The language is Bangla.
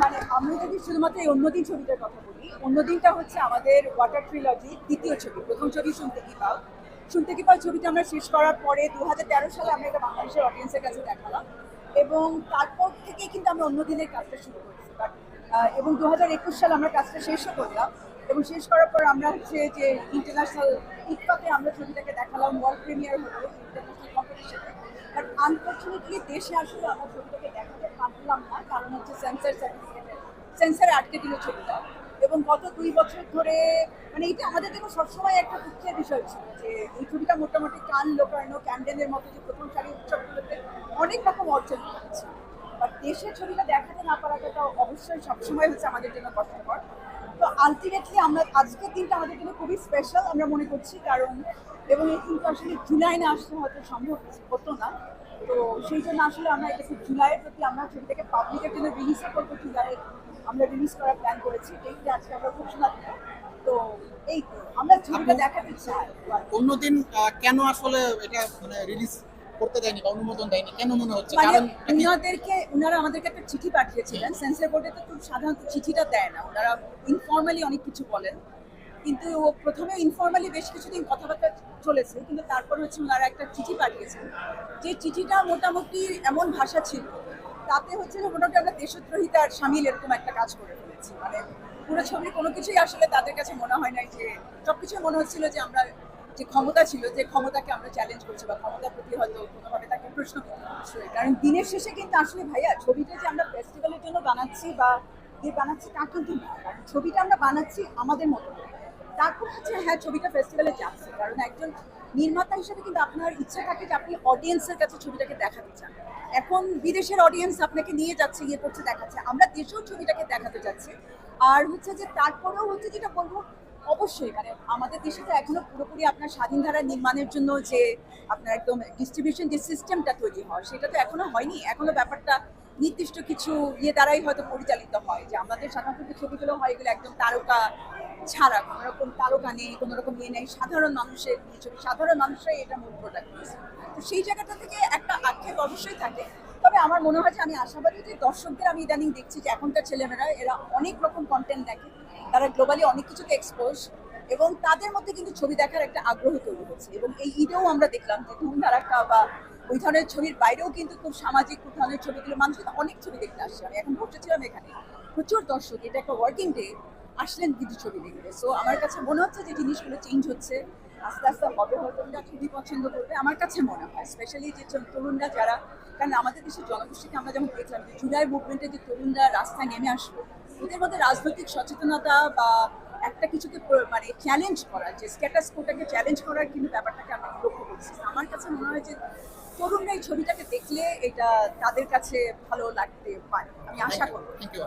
মানে আমরা যদি শুধুমাত্র এই অন্যদিন ছবিটার কথা বলি, অন্যদিনটা হচ্ছে আমাদের ওয়াটার ট্রিলজি দ্বিতীয় ছবি, প্রথম ছবি শুনতে কি পাও? শুনতে কি পাও? ছবিটা আমরা শেষ করার পরে দু হাজার তেরো সালে আমরা এটা বাংলাদেশের অডিয়েন্সের কাছে দেখালাম এবং তারপর থেকেই কিন্তু আমরা অন্যদিনের কাজটা শুরু করেছি। বাট এবং দু হাজার একুশ সালে আমরা কাজটা শেষও করলাম এবং শেষ করার পর আমরা হচ্ছে যে ইন্টারন্যাশনাল ইটপাতে আমরা ছবিটাকে দেখালাম ওয়ার্ল্ড প্রিমিয়ার হলো ইন্টারন্যাশনাল কম্পিটিশনে বাট আনফর্চুনেটলি দেশে আসলে আমরা ছবিটাকে দেখাতে পারলাম না, কারণ হচ্ছে সেন্সার সেন্সারে আটকে দিল ছবিটা। এবং গত দুই বছর ধরে মানে এটা আমাদের জন্য সবসময় একটা দুঃখের বিষয় ছিল যে এই ছবিটা মোটামুটি কান লোকার্ণ, ক্যান্ডেলের মতো যে প্রথম সারি উৎসবগুলোতে অনেক রকম অর্জন করেছে। বাট দেশের ছবিটা দেখাতে না পারাটা অবশ্যই সবসময় হচ্ছে আমাদের জন্য কষ্টকর। আলটিমেটলি আমরা আজকের দিনটা আমাদের জন্য খুবই স্পেশাল আমরা মনে করছি কারণ এবং এই দিনটা আসলে জুলাই না আসলে হয়তো সম্ভব হতো না। তো সেই জন্য আসলে আমরা এটাকে জুলাইয়ের প্রতি আমরা ছবিটাকে পাবলিকের জন্য রিলিজ করব জুলাই আমরা রিলিজ করার প্ল্যান করেছি এইটা আজকে আমরা ঘোষণা দিই তো এই আমরা ছবিটা দেখাতে চাই। অন্যদিন কেন আসলে এটা মানে রিলিজ করতে দেয়নি বা অনুমোদন দেয়নি কেন মনে হচ্ছে? মানে কারণ উনাদেরকে উনারা আমাদেরকে একটা চিঠি পাঠিয়েছিলেন সেন্সর বোর্ডে তো খুব সাধারণত চিঠিটা দেয় না ওনারা ইনফর্মালি অনেক কিছু বলেন। কিন্তু ও প্রথমে ইনফর্মালি বেশ কিছুদিন কথাবার্তা চলেছে কিন্তু তারপর হচ্ছে ওনারা একটা চিঠি পাঠিয়েছেন। যে চিঠিটা মোটামুটি এমন ভাষা ছিল তাতে হচ্ছে মোটামুটি আমরা দেশদ্রোহিতার সামিল এরকম একটা কাজ করে ফেলেছি। মানে পুরো ছবির কোনো কিছুই আসলে তাদের কাছে মনে হয় নাই যে সবকিছু মনে হচ্ছিল যে আমরা যে ক্ষমতা ছিল, যে ক্ষমতাকে আমরা চ্যালেঞ্জ করছি বা ক্ষমতার প্রতি হয়তো কোনোভাবে তাকে প্রশ্ন কারণ দিনের শেষে কিন্তু আসলে ভাইয়া ছবিটা যে আমরা ফেস্টিভ্যালের জন্য বানাচ্ছি বা দিয়ে বানাচ্ছি তা কিন্তু না। কারণ ছবিটা আমরা বানাচ্ছি আমাদের মতো। তারপর হচ্ছে হ্যাঁ ছবিটা ফেস্টিভ্যালে যাচ্ছে। কারণ একজন নির্মাতা হিসেবে কিন্তু আপনার ইচ্ছা থাকে যে আপনি অডিয়েন্সের কাছে ছবিটাকে দেখাতে চান। এখন বিদেশের অডিয়েন্স আপনাকে নিয়ে যাচ্ছে ইয়ে করছে দেখাচ্ছে। আমরা দেশেও ছবিটাকে দেখাতে যাচ্ছি। আর হচ্ছে যে তারপরেও হচ্ছে যেটা বলব অবশ্যই মানে আমাদের দেশে তো এখনও পুরোপুরি আপনার স্বাধীন ধারা নির্মাণের জন্য যে আপনার একদম ডিস্ট্রিবিউশন যে সিস্টেমটা তৈরি হয়, সেটা তো এখনও হয়নি। এখনও ব্যাপারটা নির্দিষ্ট কিছু ইয়ে দ্বারাই হয়তো পরিচালিত হয়, যে আমাদের সাধারণত যে ছবিগুলো হয় এগুলো একদম তারকা ছাড়া, কোনো রকম তারকা নেই, কোনো রকম ইয়ে নেই, সাধারণ মানুষের ছবি, সাধারণ মানুষরাই এটা মূল প্রোটাগনিস্ট তো সেই জায়গাটা থেকে একটা আক্ষেপ অবশ্যই থাকে। তবে আমার মনে হয় যে আমি আশাবাদী যে দর্শকদের আমি ইদানিং দেখছি যে এখনকার ছেলেমেয়েরা, এরা অনেক রকম কন্টেন্ট দেখে। তারা গ্লোবালি অনেক কিছুকে এক্সপোজ এবং তাদের মধ্যে কিন্তু ছবি দেখার একটা আগ্রহ তৈরি হচ্ছে। এবং এই ঈদেও আমরা দেখলাম যে ধুমধারাক্কা বা ওই ধরনের ছবির বাইরেও কিন্তু খুব সামাজিক ধরনের ছবিগুলো মানুষ অনেক ছবি দেখতে আসছে। আমি এখন বসেছিলাম এখানে। প্রচুর দর্শক, এটা একটা ওয়ার্কিং ডে আসলেন কিছু ছবি দেখতে। সো আমার কাছে মনে হচ্ছে যে জিনিসগুলো চেঞ্জ হচ্ছে। আস্তে আস্তে হবে হয়তো ওরা খুবই পছন্দ করবে। আমার কাছে মনে হয় স্পেশালি যে তরুণরা যারা কারণ আমাদের দেশের জনগোষ্ঠীকে আমরা যেমন দেখলাম যে জুলাই মুভমেন্টে যে তরুণরা রাস্তায় নেমে আসলো ওদের মধ্যে রাজনৈতিক সচেতনতা বা একটা কিছুকে মানে চ্যালেঞ্জ করা যে স্ট্যাটাস কোটাকে চ্যালেঞ্জ করার কিন্তু ব্যাপারটাকে আমরা লক্ষ্য করছি। আমার কাছে মনে হয় যে তরুণরা এই ছবিটাকে দেখলে এটা তাদের কাছে ভালো লাগতে পারে। আমি আশা করব। You.